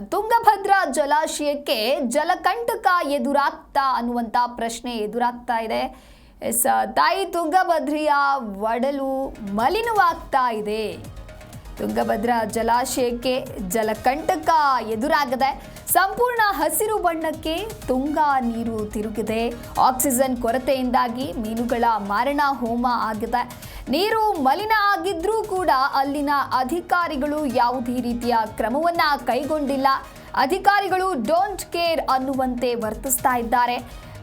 ತುಂಗಭದ್ರಾ ಜಲಾಶಯಕ್ಕೆ ಜಲಕಂಟಕ ಎದುರಾಗ್ತಾ ಅನ್ನುವಂಥ ಪ್ರಶ್ನೆ ಎದುರಾಗ್ತಾ ಇದೆ. ಎಸ್ ತಾಯಿ ತುಂಗಭದ್ರೆಯ ಒಡಲು ಮಲಿನವಾಗ್ತಾ ಇದೆ. ತುಂಗಭದ್ರಾ ಜಲಾಶಯಕ್ಕೆ ಜಲಕಂಟಕ ಎದುರಾಗದೆ ಸಂಪೂರ್ಣ ಹಸಿರು ಬಣ್ಣಕ್ಕೆ ತುಂಗಾ ನೀರು ತಿರುಗಿದೆ. ಆಕ್ಸಿಜನ್ ಕೊರತೆಯಿಂದಾಗಿ ಮೀನುಗಳ ಮಾರಣ ಹೋಮ ಆಗಿದೆ. ನೀರು ಮಲಿನ ಆಗಿದ್ರೂ ಕೂಡ ಅಲ್ಲಿನ ಅಧಿಕಾರಿಗಳು ಯಾವುದೇ ರೀತಿಯ ಕ್ರಮವನ್ನ ಕೈಗೊಂಡಿಲ್ಲ. ಅಧಿಕಾರಿಗಳು ಡೋಂಟ್ ಕೇರ್ ಅನ್ನುವಂತೆ ವರ್ತಿಸ್ತಾ ಇದ್ದಾರೆ.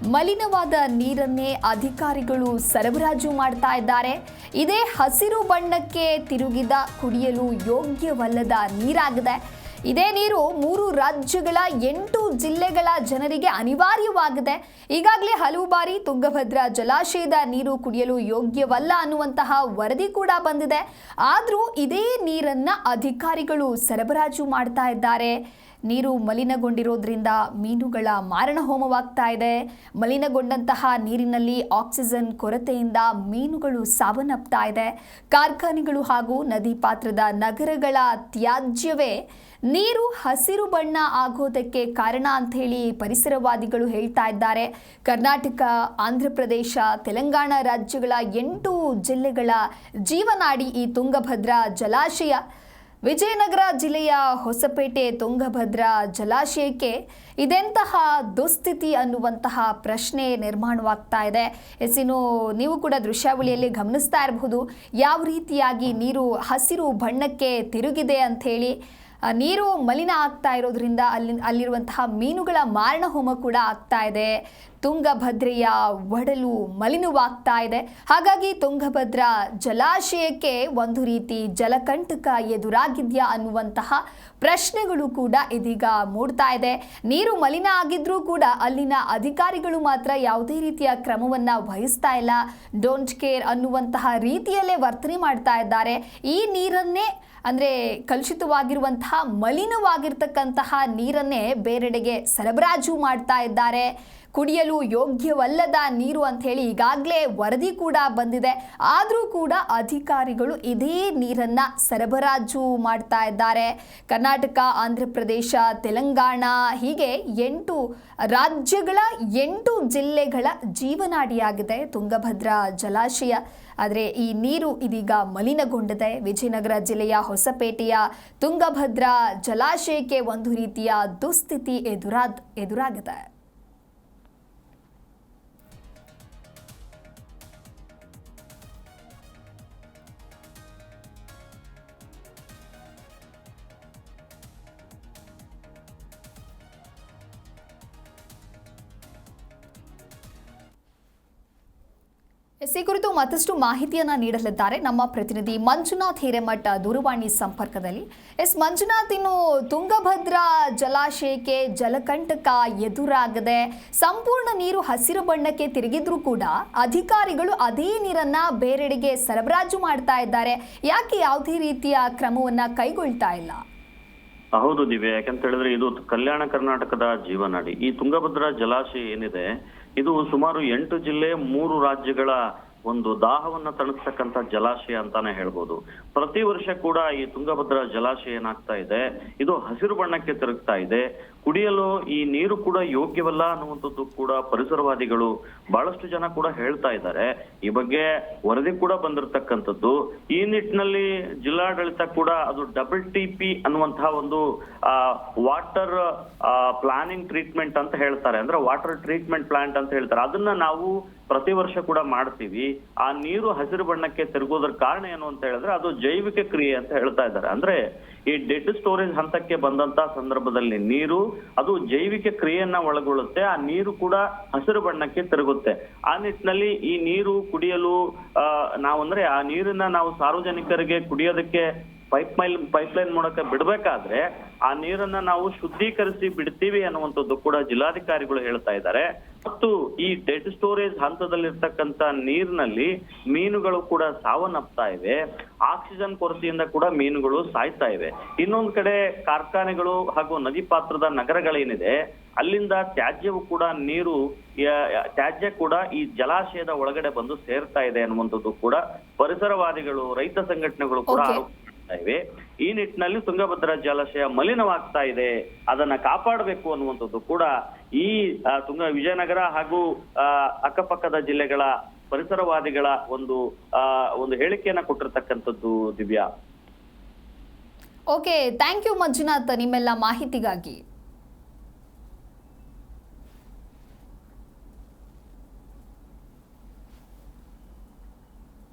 ಮಲಿನವಾದ ನೀರನ್ನೇ ಅಧಿಕಾರಿಗಳು ಸರಬರಾಜು ಮಾಡ್ತಾ ಇದ್ದಾರೆ. ಇದೇ ಹಸಿರು ಬಣ್ಣಕ್ಕೆ ತಿರುಗಿದ ಕುಡಿಯಲು ಯೋಗ್ಯವಲ್ಲದ ನೀರಾಗಿದೆ. ಇದೇ ನೀರು ಮೂರು ರಾಜ್ಯಗಳ ಎಂಟು ಜಿಲ್ಲೆಗಳ ಜನರಿಗೆ ಅನಿವಾರ್ಯವಾಗಿದೆ. ಈಗಾಗಲೇ ಹಲವು ಬಾರಿ ತುಂಗಭದ್ರಾ ಜಲಾಶಯದ ನೀರು ಕುಡಿಯಲು ಯೋಗ್ಯವಲ್ಲ ಅನ್ನುವಂತಹ ವರದಿ ಕೂಡ ಬಂದಿದೆ. ಆದರೂ ಇದೇ ನೀರನ್ನ ಅಧಿಕಾರಿಗಳು ಸರಬರಾಜು ಮಾಡ್ತಾ ಇದ್ದಾರೆ. ನೀರು ಮಲಿನಗೊಂಡಿರೋದ್ರಿಂದ ಮೀನುಗಳ ಮಾರಣ ಹೋಮವಾಗ್ತಾ ಇದೆ. ಮಲಿನಗೊಂಡಂತಹ ನೀರಿನಲ್ಲಿ ಆಕ್ಸಿಜನ್ ಕೊರತೆಯಿಂದ ಮೀನುಗಳು ಸಾವನ್ನಪ್ತಾ ಇದೆ. ಕಾರ್ಖಾನೆಗಳು ಹಾಗೂ ನದಿ ಪಾತ್ರದ ನಗರಗಳ ತ್ಯಾಜ್ಯವೇ ನೀರು ಹಸಿರು ಬಣ್ಣ ಆಗೋದಕ್ಕೆ ಕಾರಣ ಅಂತ ಹೇಳಿ ಪರಿಸರವಾದಿಗಳು ಹೇಳ್ತಾ ಇದ್ದಾರೆ. ಕರ್ನಾಟಕ, ಆಂಧ್ರ ಪ್ರದೇಶ, ತೆಲಂಗಾಣ ರಾಜ್ಯಗಳ ಎಂಟು ಜಿಲ್ಲೆಗಳ ಜೀವನಾಡಿ ಈ ತುಂಗಭದ್ರಾ ಜಲಾಶಯ ವಿಜಯನಗರ ಜಿಲ್ಲೆಯ ಹೊಸಪೇಟೆ ತುಂಗಭದ್ರಾ ಜಲಾಶಯಕ್ಕೆ ಇದೆಂತಹ ದುಸ್ಥಿತಿ ಅನ್ನುವಂತಹ ಪ್ರಶ್ನೆ ನಿರ್ಮಾಣವಾಗ್ತಾ ಇದೆ. ಎಸಿನು, ನೀವು ಕೂಡ ದೃಶ್ಯಾವಳಿಯಲ್ಲಿ ಗಮನಿಸ್ತಾ ಇರಬಹುದು. ಯಾವ ರೀತಿಯಾಗಿ ನೀರು ಹಸಿರು ಬಣ್ಣಕ್ಕೆ ತಿರುಗಿದೆ ಅಂಥೇಳಿ ನೀರು ಮಲಿನ ಆಗ್ತಾ ಇರೋದ್ರಿಂದ ಅಲ್ಲಿ, ಅಲ್ಲಿರುವಂತಹ ಮೀನುಗಳ ಮಾರಣ ಹೋಮ ಕೂಡ ಆಗ್ತಾ ಇದೆ. ತುಂಗಭದ್ರೆಯ ಒಡಲು ಮಲಿನವಾಗ್ತಾ ಇದೆ. ಹಾಗಾಗಿ ತುಂಗಭದ್ರಾ ಜಲಾಶಯಕ್ಕೆ ಒಂದು ರೀತಿ ಜಲಕಂಟಕ ಎದುರಾಗಿದೆಯಾ ಅನ್ನುವಂತಹ ಪ್ರಶ್ನೆಗಳು ಕೂಡ ಇದೀಗ ಮೂಡ್ತಾ ಇದೆ. ನೀರು ಮಲಿನ ಆಗಿದ್ರೂ ಕೂಡ ಅಲ್ಲಿನ ಅಧಿಕಾರಿಗಳು ಮಾತ್ರ ಯಾವುದೇ ರೀತಿಯ ಕ್ರಮವನ್ನ ವಹಿಸ್ತಾ ಇಲ್ಲ. ಡೋಂಟ್ ಕೇರ್ ಅನ್ನುವಂತಹ ರೀತಿಯಲ್ಲೇ ವರ್ತನೆ ಮಾಡ್ತಾ ಇದ್ದಾರೆ. ಈ ನೀರನ್ನೇ ಅಂದರೆ ಕಲುಷಿತವಾಗಿರುವಂತಹ ಮಲಿನವಾಗಿರ್ತಕ್ಕಂತಹ ನೀರನ್ನೇ ಬೇರೆಡೆಗೆ ಸರಬರಾಜು ಮಾಡ್ತಾ ಇದ್ದಾರೆ. ಕುಡಿಯಲು ಯೋಗ್ಯವಲ್ಲದ ನೀರು ಅಂತ ಹೇಳಿ ಈಗಾಗಲೇ ವರದಿ ಕೂಡ ಬಂದಿದೆ. ಆದರೂ ಕೂಡ ಅಧಿಕಾರಿಗಳು ಇದೇ ನೀರನ್ನು ಸರಬರಾಜು ಮಾಡ್ತಾ ಇದ್ದಾರೆ. ಕರ್ನಾಟಕ, ಆಂಧ್ರ ಪ್ರದೇಶ, ತೆಲಂಗಾಣ ಹೀಗೆ ಎಂಟು ರಾಜ್ಯಗಳ ಎಂಟು ಜಿಲ್ಲೆಗಳ ಜೀವನಾಡಿಯಾಗಿದೆ. ತುಂಗಭದ್ರಾ ಜಲಾಶಯ ಆದರೆ ಈ ನೀರು ಇದೀಗ ಮಲಿನಗೊಂಡಿದೆ. ವಿಜಯನಗರ ಜಿಲ್ಲೆಯ ಹೊಸಪೇಟೆಯ ತುಂಗಭದ್ರಾ ಜಲಾಶಯಕ್ಕೆ ಒಂದು ರೀತಿಯ ದುಸ್ಥಿತಿ ಎದುರಾದ, ಎದುರಾಗಿದೆ. ಎಸ್ ಕುರಿತು ಮತ್ತಷ್ಟು ಮಾಹಿತಿಯನ್ನು ನೀಡಲಿದ್ದಾರೆ ನಮ್ಮ ಪ್ರತಿನಿಧಿ ಮಂಜುನಾಥ್ ಹಿರೇಮಠ ದೂರವಾಣಿ ಸಂಪರ್ಕದಲ್ಲಿ. ಎಸ್, ಮಂಜುನಾಥ್, ಇನ್ನು ತುಂಗಭದ್ರಾ ಜಲಾಶಯಕ್ಕೆ ಜಲಕಂಟಕ ಎದುರಾಗದೆ ಸಂಪೂರ್ಣ ನೀರು ಹಸಿರು ಬಣ್ಣಕ್ಕೆ ತಿರುಗಿದ್ರೂ ಕೂಡ ಅಧಿಕಾರಿಗಳು ಅದೇ ನೀರನ್ನ ಬೇರೆಡೆಗೆ ಸರಬರಾಜು ಮಾಡ್ತಾ ಇದ್ದಾರೆ. ಯಾಕೆ ಯಾವುದೇ ರೀತಿಯ ಕ್ರಮವನ್ನು ಕೈಗೊಳ್ತಾ ಇಲ್ಲ? ಹೌದು ದಿವ್ಯ, ಯಾಕಂತ ಹೇಳಿದ್ರೆ ಇದು ಕಲ್ಯಾಣ ಕರ್ನಾಟಕದ ಜೀವನಾಡಿ. ಈ ತುಂಗಭದ್ರಾ ಜಲಾಶಯ ಏನಿದೆ, ಇದು ಸುಮಾರು ಎಂಟು ಜಿಲ್ಲೆ ಮೂರು ರಾಜ್ಯಗಳ ಒಂದು ದಾಹವನ್ನ ತಣಿಸ್ತಕ್ಕಂತ ಜಲಾಶಯ ಅಂತಾನೆ ಹೇಳ್ಬೋದು. ಪ್ರತಿ ವರ್ಷ ಕೂಡ ಈ ತುಂಗಭದ್ರಾ ಜಲಾಶಯ ಏನಾಗ್ತಾ ಇದೆ? ಇದು ಹಸಿರು ಬಣ್ಣಕ್ಕೆ ತಿರುಗ್ತಾ ಇದೆ. ಕುಡಿಯಲು ಈ ನೀರು ಕೂಡ ಯೋಗ್ಯವಲ್ಲ ಅನ್ನುವಂಥದ್ದು ಕೂಡ ಪರಿಸರವಾದಿಗಳು ಬಹಳಷ್ಟು ಜನ ಕೂಡ ಹೇಳ್ತಾ ಇದ್ದಾರೆ. ಈ ಬಗ್ಗೆ ವರದಿ ಕೂಡ ಬಂದಿರತಕ್ಕಂಥದ್ದು. ಈ ನಿಟ್ಟಿನಲ್ಲಿ ಜಿಲ್ಲಾಡಳಿತ ಕೂಡ ಅದು ಡಬಲ್ ಟಿ ಪಿ ಅನ್ನುವಂತಹ ಒಂದು ವಾಟರ್ ಪ್ಲಾನಿಂಗ್ ಟ್ರೀಟ್ಮೆಂಟ್ ಅಂತ ಹೇಳ್ತಾರೆ. ಅಂದ್ರೆ ವಾಟರ್ ಟ್ರೀಟ್ಮೆಂಟ್ ಪ್ಲಾಂಟ್ ಅಂತ ಹೇಳ್ತಾರೆ. ಅದನ್ನ ನಾವು ಪ್ರತಿ ವರ್ಷ ಕೂಡ ಮಾಡ್ತೀವಿ. ಆ ನೀರು ಹಸಿರು ಬಣ್ಣಕ್ಕೆ ತಿರುಗೋದ್ರ ಕಾರಣ ಏನು ಅಂತ ಹೇಳಿದ್ರೆ ಅದು ಜೈವಿಕ ಕ್ರಿಯೆ ಅಂತ ಹೇಳ್ತಾ ಇದ್ದಾರೆ. ಅಂದ್ರೆ ಈ ಡೆಡ್ ಸ್ಟೋರೇಜ್ ಹಂತಕ್ಕೆ ಬಂದಂತ ಸಂದರ್ಭದಲ್ಲಿ ನೀರು, ಅದು ಜೈವಿಕ ಕ್ರಿಯೆಯನ್ನ ಒಳಗೊಳ್ಳುತ್ತೆ. ಆ ನೀರು ಕೂಡ ಹಸಿರು ಬಣ್ಣಕ್ಕೆ ತಿರುಗುತ್ತೆ. ಆ ನಿಟ್ಟಿನಲ್ಲಿ ಈ ನೀರು ಕುಡಿಯಲು ನಾವು ಅಂದ್ರೆ ಆ ನೀರನ್ನ ನಾವು ಸಾರ್ವಜನಿಕರಿಗೆ ಕುಡಿಯೋದಕ್ಕೆ ಪೈಪ್ ಮೈಲ್, ಪೈಪ್ ಲೈನ್ ಮೂಲಕ ಬಿಡಬೇಕಾದ್ರೆ ಆ ನೀರನ್ನ ನಾವು ಶುದ್ಧೀಕರಿಸಿ ಬಿಡ್ತೀವಿ ಅನ್ನುವಂಥದ್ದು ಕೂಡ ಜಿಲ್ಲಾಧಿಕಾರಿಗಳು ಹೇಳ್ತಾ ಇದ್ದಾರೆ. ಮತ್ತು ಈ ಡೆಡ್ ಸ್ಟೋರೇಜ್ ಹಂತದಲ್ಲಿರ್ತಕ್ಕಂತ ನೀರಿನಲ್ಲಿ ಮೀನುಗಳು ಕೂಡ ಸಾವನ್ನಪ್ತಾ ಇವೆ. ಆಕ್ಸಿಜನ್ ಕೊರತೆಯಿಂದ ಕೂಡ ಮೀನುಗಳು ಸಾಯ್ತಾ ಇವೆ. ಇನ್ನೊಂದು ಕಡೆ ಕಾರ್ಖಾನೆಗಳು ಹಾಗೂ ನದಿ ಪಾತ್ರದ ನಗರಗಳೇನಿದೆ ಅಲ್ಲಿಂದ ತ್ಯಾಜ್ಯವು ಕೂಡ ನೀರು ತ್ಯಾಜ್ಯ ಕೂಡ ಈ ಜಲಾಶಯದ ಒಳಗಡೆ ಬಂದು ಸೇರ್ತಾ ಇದೆ ಅನ್ನುವಂಥದ್ದು ಕೂಡ ಪರಿಸರವಾದಿಗಳು ರೈತ ಸಂಘಟನೆಗಳು ಕೂಡ ಇವೆ. ಈ ನಿಟ್ಟಿನಲ್ಲಿ ತುಂಗಭದ್ರಾ ಜಲಾಶಯ ಮಲಿನವಾಗ್ತಾ ಇದೆ. ಅದನ್ನ ಕಾಪಾಡಬೇಕು ಅನ್ನುವಂಥದ್ದು ಕೂಡ ಈ ತುಂಗ ವಿಜಯನಗರ ಹಾಗೂ ಅಕ್ಕಪಕ್ಕದ ಜಿಲ್ಲೆಗಳ ಪರಿಸರವಾದಿಗಳ ಒಂದು ಒಂದು ಹೇಳಿಕೆಯನ್ನ ಕೊಟ್ಟಿರ್ತಕ್ಕಂಥದ್ದು Divya. Okay thank you Manjunath, ನಿಮ್ಮೆಲ್ಲ ಮಾಹಿತಿಗಾಗಿ.